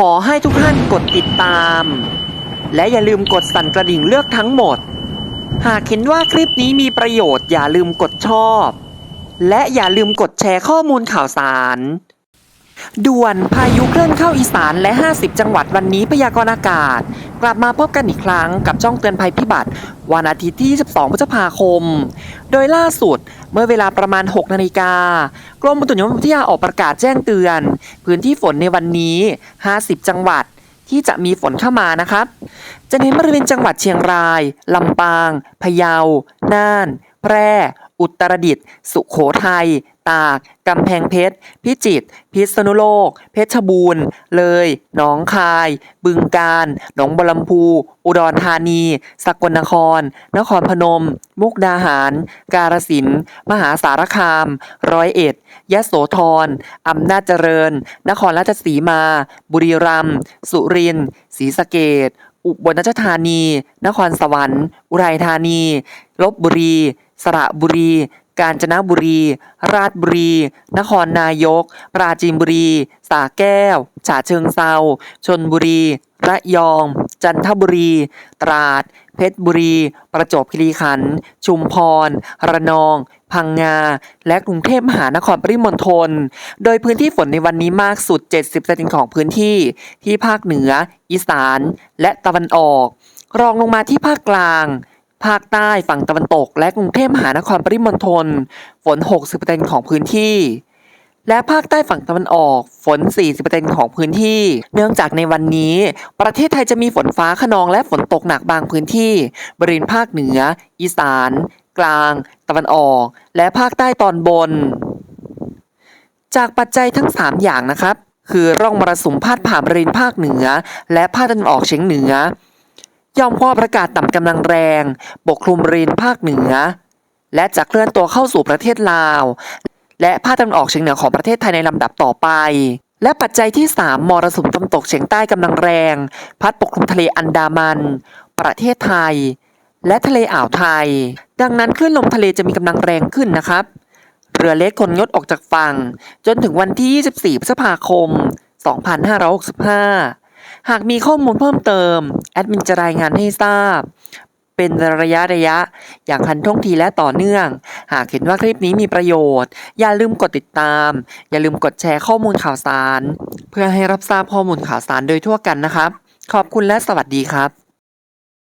ขอให้ทุกท่านกดติดตาม และอย่าลืมกดสั่นกระดิ่งเลือกทั้งหมด หากเห็นว่าคลิปนี้มีประโยชน์อย่าลืมกดชอบ และอย่าลืมกดแชร์ข้อมูลข่าวสาร ด่วนพายุเคลื่อนเข้าอีสานและ 50 จังหวัดวันนี้พยากรณ์อากาศ กลับมาพบกันอีกครั้งกับจ้องเตือนภัยพิบัติ วันอาทิตย์ที่ 22 พฤษภาคม โดยล่าสุดเมื่อเวลาประมาณ 6 นาฬิกา กรมอุตุนิยมวิทยาออกประกาศแจ้งเตือน พื้นที่ฝนในวันนี้ 50 จังหวัดที่จะมีฝนเข้ามานะครับ จะเน้นบริเวณจังหวัดเชียงราย ลำปาง พะเยา น่าน แพร่ อุตรดิตถ์สุโขทัย ตาก กำแพงเพชร พิจิตร พิษณุโลก เพชรบูรณ์ เลย หนองคาย บึงกาฬ หนองบัวลำพู อุดรธานี สกลนคร นครพนม มุกดาหาร กาฬสินธุ์ มหาสารคาม ร้อยเอ็ด ยโสธร อำนาจเจริญ นครราชสีมา บุรีรัมย์ สุรินทร์ ศรีสะเกษอุบลราชธานี นครสวรรค์ อุทัยธานี ลบบุรี สระบุรี กาญจนบุรี ราชบุรี นครนายก ปราจีนบุรีสระแก้ว ฉะเชิงเซาชนบุรี ระยอง จันทบุรี ตราด เพชรบุรี ประจวบคีรีขันธ์ ชุมพร ระนอง พังงา และกรุงเทพมหานครปริมณฑล โดยพื้นที่ฝนในวันนี้มากสุด 70เซนของพื้นที่ ที่ภาคเหนือ อีสาน และตะวันออก รองลงมาที่ภาคกลาง ภาคใต้ฝั่งตะวันตก และกรุงเทพมหานครปริมณฑลฝน 60%ของพื้นที่ และภาคใต้ฝั่งตะวันออกฝน 40%ของพื้นที่ เนื่องจากในวันนี้ ประเทศไทยจะมีฝนฟ้าขนองและฝนตกหนักบางพื้นที่ บริเวณภาคเหนือ อีสาน กลาง ตะวันออก และภาคใต้ตอนบน จากปัจจัยทั้ง 3 อย่างนะครับ คือร่องมรสุมพาดผ่านบริเวณภาคเหนือ และภาคตะวันออกเฉียงเหนือ ยอมความอากาศต่ำกำลังแรง ปกคลุมบริเวณภาคเหนือ และจะเคลื่อนตัวเข้าสู่ประเทศลาว และภาคตะวันออกเฉียงเหนือของประเทศไทยในลำดับต่อไป และปัจจัยที่ 3 มรสุมตะวันตกเฉียงใต้กำลังแรง พัดปกคลุมทะเลอันดามัน ประเทศไทย และทะเลอ่าวไทย ดังนั้นคลื่นลมทะเลจะมีกำลังแรงขึ้นนะครับเรือเล็กคนงดออกจากฝั่ง จนถึงวันที่ 24 พฤษภาคม 2565 หากมีข้อมูลเพิ่มเติม แอดมินจะรายงานให้ทราบ เป็นระยะระยะ อย่างทันท่วงทีและต่อเนื่อง หากเห็นว่าคลิปนี้มีประโยชน์ อย่าลืมกดติดตาม อย่าลืมกดแชร์ข้อมูลข่าวสาร เพื่อให้รับทราบข้อมูลข่าวสารโดยทั่วกันนะครับ ขอบคุณและสวัสดีครับ